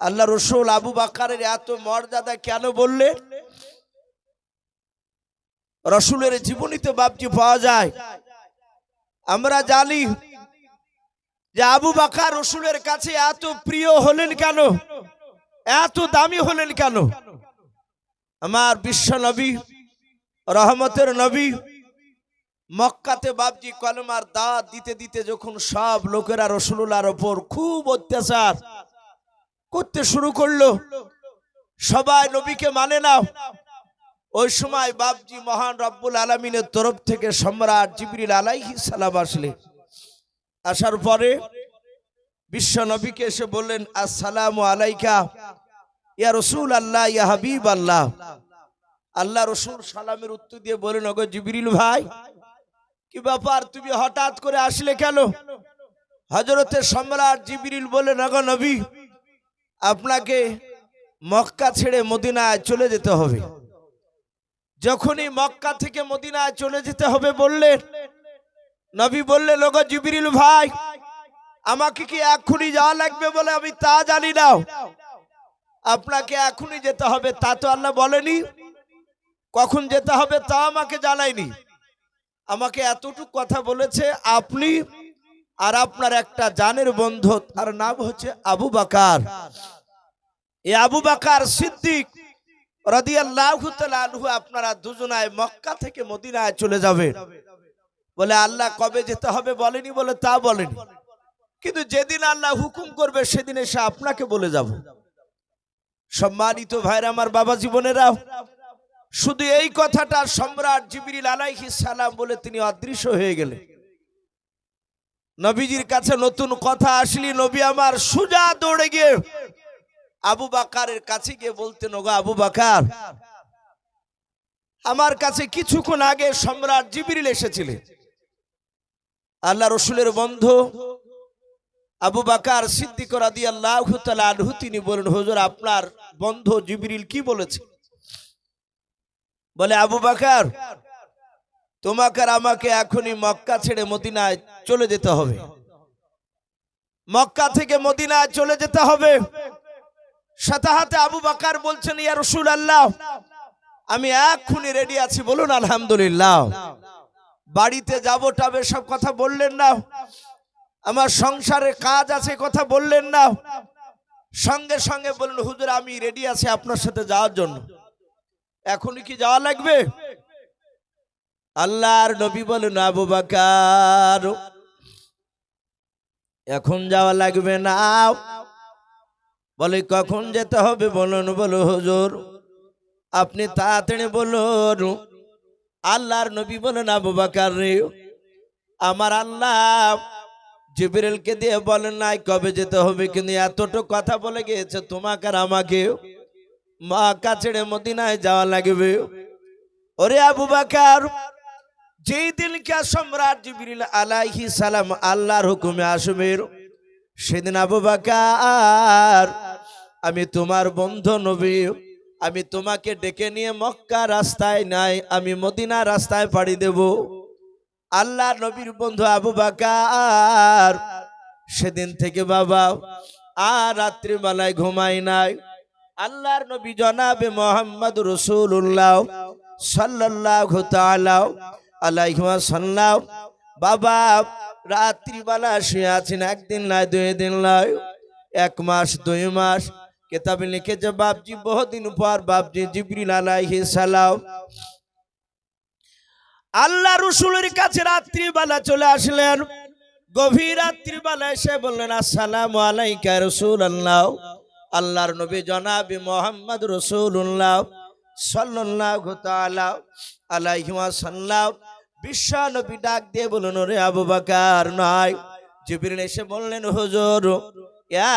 আল্লাহ রসুল আবু বাকারের এত মর্যাদা কেন বললেন রসুলের জীবনীতে বাপটি পাওয়া যায়। আমরা জানি যে আবু বাকার রসুলের কাছে এত প্রিয় হলেন কেন? এত দামি হলেন কেন? আমার বিশ্ব নবী, রহমতের নবী মক্কাতে বাবজি কলমার দাঁত দিতে দিতে যখন সব লোকেরা রসুল্লার ওপর খুব অত্যাচার করতে শুরু করল। সবাই নবীকে মানে না ওই সময় বাবজি মহান রব্বুল আলমিনের তরফ থেকে সম্রাট জিবরিল আলাইহি সালাম আসলে। আসার পরে বিশ্ব নবীকে এসে বললেন, আসসালামু আলাইকা, ইয়া রসুল আল্লাহ ইয়া হাবিব আল্লাহ আল্লাহ রসুল সালামের উত্তর দিয়ে বলেন ওগো জিবরিল ভাই কি ব্যাপার? তুমি হঠাৎ করে আসলে কেন? হজরতের সম্রাট জিবিরিল বলে নগো নবী, আপনাকে মক্কা ছেড়ে মদিনায় চলে যেতে হবে। যখনই মক্কা থেকে মদিনায় চলে যেতে হবে বললেন, নবী বললেন লোক জিবিরিল ভাই, আমাকে কি এখনই যাওয়া লাগবে বলে আমি তা জানি না। আপনাকে এখনই যেতে হবে। তা তো আল্লাহ বলেনি। কখন যেতে হবে তা আমাকে জানায়নি। আমাকে এতটুকু কথা বলেছে, আপনি আর আপনার একটা জানের বন্ধু, তার নাম হচ্ছে আবু বাকার। এই আবু বাকার সিদ্দিক আপনারা দুজনায় মক্কা থেকে মদিনায় চলে যাবে। বলে, আল্লাহ কবে যেতে হবে বলেনি? বলে, তা বলেনি। কিন্তু যেদিন আল্লাহ হুকুম করবে, সেদিন এসে আপনাকে বলে যাব। সম্মানিত ভাইরা, আমার বাবা জীবনেরা শুধু এই কথাটা সম্রাট জিবরিল আলাইহিস সালাম বলে তিনি অদৃশ্য হয়ে গেলেন। নবীজির কাছে নতুন কথা আসলি, নবী আমার, সুজা দৌড়ে গিয়ে আবু বাকারের কাছে গিয়ে বলতেন, ওগো আবু বাকার, আমার কাছে কিছুক্ষণ আগে সম্রাট জিবিরিল এসেছিলেন। আল্লাহ রসুলের বন্ধু আবু বাকার সিদ্দিক রাদি আল্লাহ আনহু, তিনি বলেন হুজুর, আপনার বন্ধু জিবরিল কি বলেছে? বলে, আবু বাকার, তোমাকে আর আমাকে এখনই মক্কা ছেড়ে মদিনায় চলে যেতে হবে। মক্কা থেকে মদিনায় চলে যেতে হবে। সাথে হাতে আবু বাকার বলছেন, ইয়া রসুল আল্লাহ আমি এক্ষুনি রেডি আছি, বলুন আলহামদুলিল্লাহ। বাড়িতে যাব, টাবে সব কথা বললেন না। আমার সংসারে কাজ আছে, কথা বললেন না। সঙ্গে সঙ্গে বললেন হুজুর, আমি রেডি আছি আপনার সাথে যাওয়ার জন্য। এখনই কি যাওয়া লাগবে? আল্লাহর নবী বলেন, আবু বাকার, এখন যাওয়া লাগবে না। বলে, কখন যেতে হবে? বলুন বলো হুজুর। আপনি তাড়াতাড়ি বলুন। আল্লাহর নবী বলেন, আবু বাকার রে আমার আল্লাহ জিবরেলকে দিয়ে বলেন নাই কবে যেতে হবে? কিন্তু এতটুকু কথা বলে গিয়েছে তোমাকে আর আমাকে। মা কাছেড়ে মদিনায় যাওয়া লাগবে। ওরে আবু বাকার, যেই দিনকে সম্রাট জিবরিল আলাইহি সালাম আল্লাহর হুকুমে আসবে, সেদিন আবু বাকার, আমি তোমার বন্ধু নবী, আমি তোমাকে ডেকে নিয়ে মক্কা রাস্তায় নাই, আমি মদিনা রাস্তায় পাড়ি দেব। আল্লাহ নবীর বন্ধু আবু বাকার, সেদিন থেকে বাবা, আর রাত্রিবেলায় ঘুমাই নাই। আল্লাহর নবী জনাবে মোহাম্মদ রসুল্লাহ সাল্লাহ তালাহ আলাইসাল্লাহ বাবা, রাত্রিবেলা শুয়ে আছেন, একদিন নয়, দুই দিন নয়, এক মাস, দুই মাস। কেতাবে লিখেছে বাপজি, বহুদিন পর বাপজি জিবরিল আলাইহি সালাম। আল্লাহ রসুলের কাছে রাত্রিবেলা চলে আসলেন। গভীর রাত্রিবেলা এসে বললেন, আসসালাম আলাইকা রসুল আল্লাহ আল্লাহর নবী জনাবি মোহাম্মদ রসুল্লাহ সাল্লাহ তাআলা আলাইহি ওয়াসাল্লাম। বিশ্ব নবী ডাক দিয়ে বলুন রে আবু বাকার নয় জিবরিল এসে বললেন, হুজুর,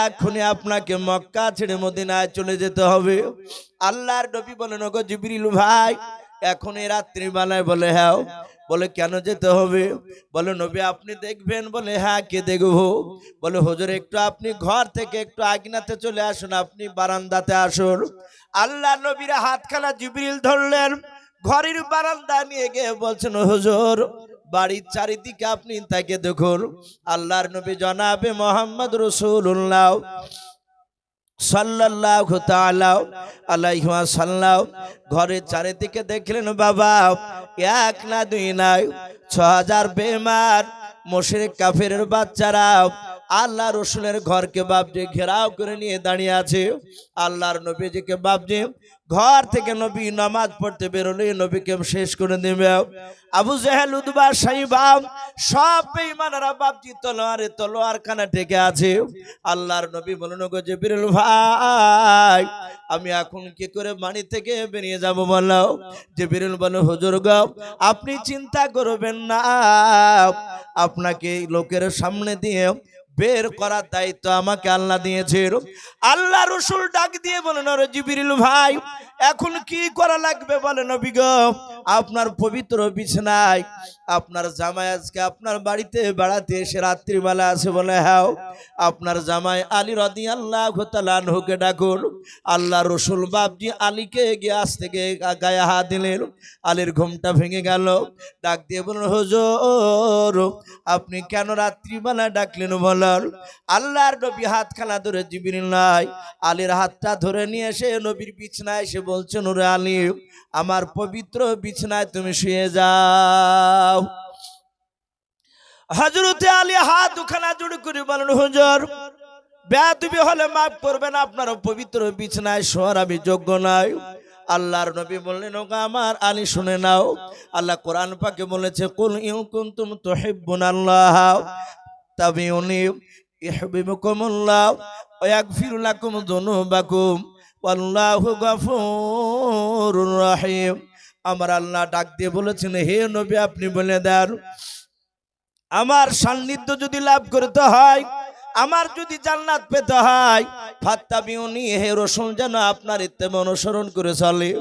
এখনই আপনাকে মক্কা ছেড়ে মদিনায় চলে যেতে হবে। আল্লাহর নবী বলেন, ওগো জিবরিল ভাই এখন এই রাত্রিবেলায় বলে হ্যাঁ। বলে, কেন যেতে হবে? বলে, নবী, আপনি দেখবেন? বলে হ্যাঁ কে দেখব? বলে, হুজুর, একটু আপনি ঘর থেকে একটু আগিনাতে চলে আসুন, আপনি বারান্দাতে আসুন। আল্লাহ নবীর হাতখানা জিবরিল ধরলেন, ঘরের বারান্দা নিয়ে গিয়ে বলছেন, হুজুর, বাড়ির চারিদিকে আপনি তাকে দেখুন। আল্লাহর নবী, জনাবে মোহাম্মদ রসুল্লাহ সাল্লাল্লাহু তালাও আলাইহি ওয়াসাল্লাম ঘরের চারিদিকে দেখলেন, বাবা, এক না দুই নাই ছ হাজার বেমার মোশের কাফের বাচ্চারা আল্লাহ রসুলের ঘরকে বাপজি ঘেরাও করে নিয়ে দাঁড়িয়ে আছে। আল্লাহর নবীজিকে বাপজি ঘর থেকে নবী নামাজ পড়তে বেরোলে নবীকে শেষ করে দেবে আবু জাহেল উদ্বা সাইবাম সব বেঈমানেরা বাপজি তলোয়ারে তলোয়ার খানা টেকে আছে। আল্লাহর নবী বলুন গো জিবরিল ভাই, আমি এখন কি করে বাড়ি থেকে বেরিয়ে যাব বলো? জিবরিল বলো, হুজুর গো, আপনি চিন্তা করবেন না। আপনাকে লোকের সামনে দিয়ে বের করার দায়িত্ব আমাকে আল্লাহ দিয়েছে আল্লাহ রসুল ডাক দিয়ে বলেন ওরে ভাই, এখন কি করা লাগবে? বলেন নবী আপনার পবিত্র বিছনায় আপনার জামাই আজকে আপনার বাড়িতে বেড়াতে এসে রাত্রিবেলা আছে বলে হ্যাঁ আপনার জামাই আলী রদি আল্লাহ হুকে ডাকুন। আল্লাহ রসুল বাবজি আলীকে গিয়ে আজ থেকে গায়ে হাত দিলেন। আলীর ঘুমটা ভেঙে গেল। ডাক দিয়ে বলুন হুজুর, আপনি কেন রাত্রিবেলা ডাকলেন বলার আল্লাহর নবী হাত হাতখানা ধরে জিবির নাই। আলীর হাতটা ধরে নিয়ে এসে নবীর বিছনায় এসে বলছেন, ওরে আলী, আমার পবিত্র বিছনায় তুমি শুয়ে যাও। হজরতে আলী হাত দুখানা জুড়ে করে বলেন, হুজুর, বেয়াদবি হলে মাফ করবেন আপনার পবিত্র বিছনায় শোয়ার আমি যোগ্য নাই। আল্লাহর নবী বললেন, ওগো আমার আলী, শুনে নাও, আল্লাহ কোরআন পাকে বলেছে, কুল ইউ কুনতুম তুহিব্বুন আল্লাহ, তাবিউনি ইহবিবুকুমুল্লাহ ওয়া ইয়াগফিরু লাকুম যুনুবাকুম, ওয়াল্লাহু গফুরুর রহিম। আমার আল্লাহ ডাক দিয়ে বলেছেন, হে নবী, আপনি বলে দেন আমার সান্নিধ্য যদি লাভ করতে হয় আমার যদি জান্নাত পেতে হয় ফাত্তাবিউনি হে রসুন যেন আপনার ইত্তেমে অনুসরণ করে চলে।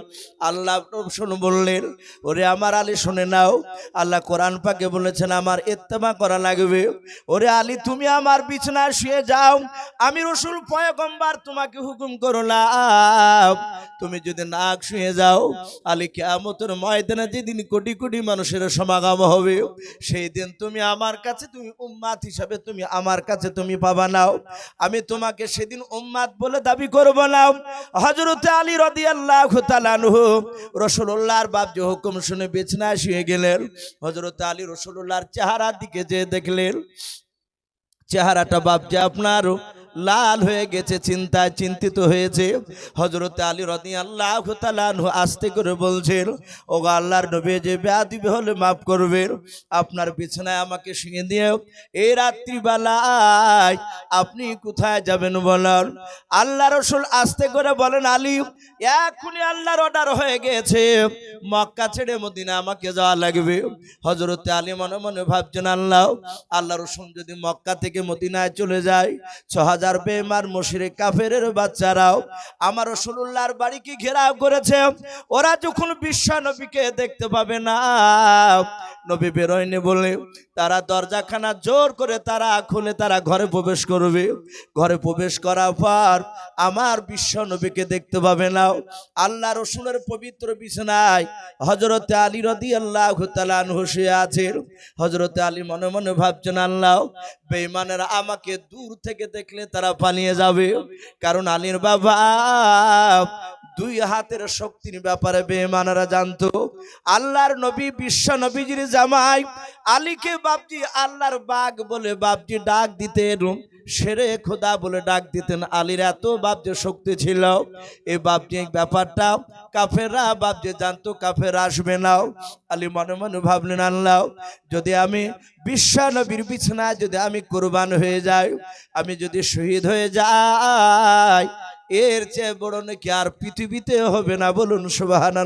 আল্লাহ রসুন বললেন, ওরে আমার আলী শুনে নাও। আল্লাহ কোরআন পাকে বলেছেন, আমার ইত্তেমা করা লাগবে। ওরে আলী, তুমি আমার বিছনায় শুয়ে যাও। আমি রসুল পয়গম্বার, তোমাকে হুকুম করলাম। তুমি যদি নাক শুয়ে যাও, আলী কেয়ামতের ময়দানে যেদিন কোটি কোটি মানুষের সমাগম হবে, সেই দিন তুমি আমার কাছে, তুমি উম্মাত হিসাবে তুমি আমার কাছে তুমি পাবা নাও। আমি তোমাকে সেদিন উম্মাদ বলে দাবি করব না। হজরত আলী রদি আল্লাহ রসুল্লাহর বাপ যে হুকুম শুনে বেছনায় শুয়ে গেলেন হজরত আলী রসুল্লাহর চেহারার দিকে যে দেখলেন, চেহারাটা বাপ যে আপনার। লাল হয়ে গেছে, চিন্তায় চিন্তিত হয়েছে। হজরত আলী রদি আল্লাহ আস্তে করে বলছেন ও আল্লাহর নবী, যে ব্যাধিবে হলে মাফ করবেন আপনার বিছানায় আমাকে শুয়ে দিয়ে এই রাত্রিবেলায় আপনি কোথায় যাবেন বলেন? আল্লাহ রসুল আস্তে করে বলেন, আলী, এখনই আল্লাহর অর্ডার হয়ে গেছে। মক্কা ছেড়ে মদিনা আমাকে যাওয়া লাগবে। হজরত আলী মনে মনে ভাবছেন, আল্লাহ আল্লাহ রসুল যদি মক্কা থেকে মদিনায় চলে যায় ছ হাজার বেমার মশিরে কাফের বাচ্চারাও আমার রসুল্লাহর বাড়িকে ঘেরাও করেছে। ওরা যখন বিশ্ব নবীকে দেখতে পাবে না, নবী বেরোয়নি বলে তারা দরজাখানা জোর করে তারা খুলে তারা ঘরে প্রবেশ করবে। ঘরে প্রবেশ করার পর আমার বিশ্ব নবীকে দেখতে পাবে না। আল্লাহ রসুলের পবিত্র বিছানায় হজরতে আলী রদি আল্লাহ তালান হুসে আছেন হজরতে আলী মনে মনে ভাবছেন, আল্লাহ বেইমানেরা আমাকে দূর থেকে দেখলে তারা পালিয়ে যাবে। কারণ আলীর বাবা দুই হাতের শক্তির ব্যাপারে বেমানারা জানতো। আল্লাহর নবী, বিশ্ব নবীজির জামাই আলীকে বাপজি আল্লাহর বাঘ বলে বাপজি ডাক দিতেন। সেরে খোদা বলে ডাক দিতেন। আলীর এত বাপজি শক্তি ছিল। এই বাপজি ব্যাপারটা কাফেরা বাপজি জানতো কাফের আসবে না। আলী মনে মনে ভাবলেন, আল্লাহ, যদি আমি বিশ্ব নবীর বিছানায় যদি আমি কোরবান হয়ে যাই, আমি যদি শহীদ হয়ে যাই এর চেয়ে বড় নাকি আর পৃথিবীতে হবে না বলুন সুবাহান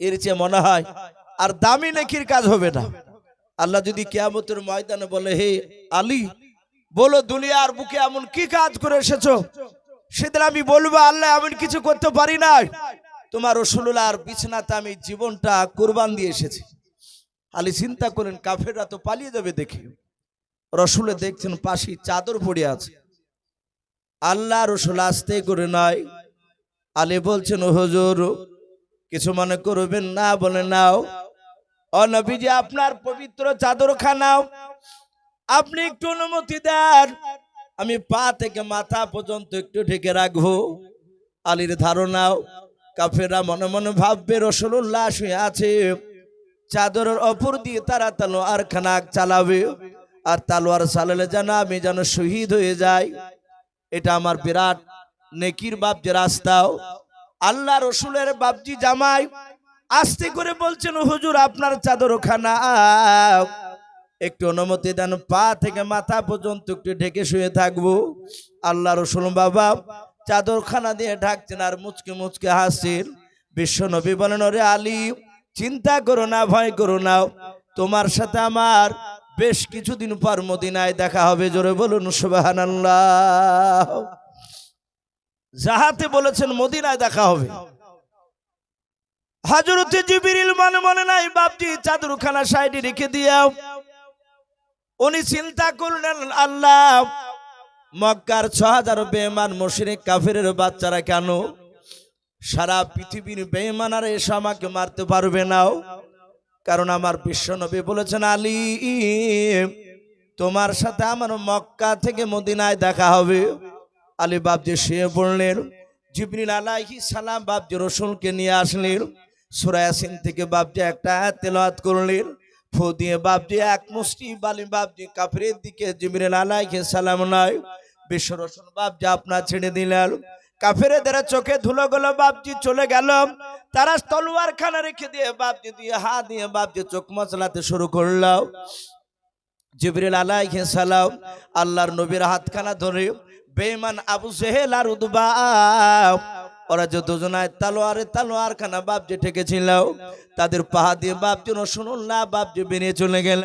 এর চেয়ে মনে হয় আর দামি নেকির কাজ হবে না। আল্লাহ যদি কেয়ামতের ময়দানে বলে, হে আলী, বলো দুনিয়ার বুকে এমন কি কাজ করে এসেছ? সেদিন আমি বলব, আল্লাহ এমন কিছু করতে পারি না তোমার রসুল্লাহর বিছানাতে আমি জীবনটা কোরবান দিয়ে এসেছি। আলী চিন্তা করেন, কাফেররা তো পালিয়ে যাবে দেখে। রসুলে দেখছেন পাশি চাদর পড়ে আছে। আল্লাহ রসুল আসতে করে নয় আলী বলছেন, হুজুর, কিছু মনে করবেন না, বলে নাও। ও নবীজি, আপনার পবিত্র চাদর খানাও আপনি একটু অনুমতি দেন। আমি পা থেকে মাথা পর্যন্ত একটু ঢেকে রাখব। আলীর ধারণাও কাফেরা মনে মনে ভাববে রসুল্লাহ শুয়ে আছে। চাদরের অপর দিয়ে তারা তালোয়ার খানাক চালাবে। আর তালোয়ার চালালে যেন আমি যেন শহীদ হয়ে যাই। এটা আমার বিরাট নেকির বাপজি রাস্তাও। আল্লাহ রসুলের বাপজি জামাই আস্তে করে বলছেন, হুজুর, আপনার চাদর খানা একটু অনুমতি দেন, পা থেকে মাথা পর্যন্ত একটু ঢেকে শুয়ে থাকব। আল্লাহ রসুল বাবা চাদর খানা দিয়ে ঢাকছেন আর মুচকে মুচকে হাসছেন। বিশ্ব নবী বলেন, ওরে আলী, চিন্তা করো না, ভয় করো না। তোমার সাথে আমার বেশ কিছুদিন পর মদিনায় দেখা হবে, জোরে বলুন সুবাহান যাহাতে বলেছেন মদিনায় দেখা হবে। হাজরতে জিবিরিল মনে মনে নাই, বাপজি চাদরখানা সাইডে রেখে দিয়া উনি চিন্তা করলেন, আল্লাহ, মক্কার ছ হাজার বেমান মুশরিক কাফিরের বাচ্চারা কেন? সারা পৃথিবীর বেমানারা এসে আমাকে মারতে পারবে নাও কারণ আমার বিশ্বনবী বলেছেন, আলী, তোমার সাথে আমার মক্কা থেকে মদিনায় দেখা হবে। আলী বাবজি শুয়ে পড়লেন। জিবরিল আলাইহি সালাম বাবজি রসুলকে নিয়ে আসলেন। সুরায়াসিন থেকে বাবজি একটা তেলাওয়াত করলেন। ফু দিয়ে বাবজি এক মুষ্টি বালি বাবজি কাফিরের দিকে জিবরিল আলাইহি সালাম নয়। বিশ্ব রসুল বাবজি আপনার ছেড়ে দিলেন। কাফেরেদের চোখে ধুলো গেল বাবজি চলে গেল। তারা তলোয়ার খানা রেখে দিয়ে বাপজি দিয়ে হা দিয়ে বাপজি চোখ মচলাতে শুরু করলাও জিবরিল আলাইহিস সালাম আল্লাহর নবীর হাতখানা ধরে বেঈমান আবু জেহেল আর উদবা, ওরা যে দুজনায় তালোয়ারে তালোয়ার খানা বাপজি ঠেকেছিল, তাদের পাহা দিয়ে বাপজি বাপ বাপজি বেরিয়ে চলে গেল।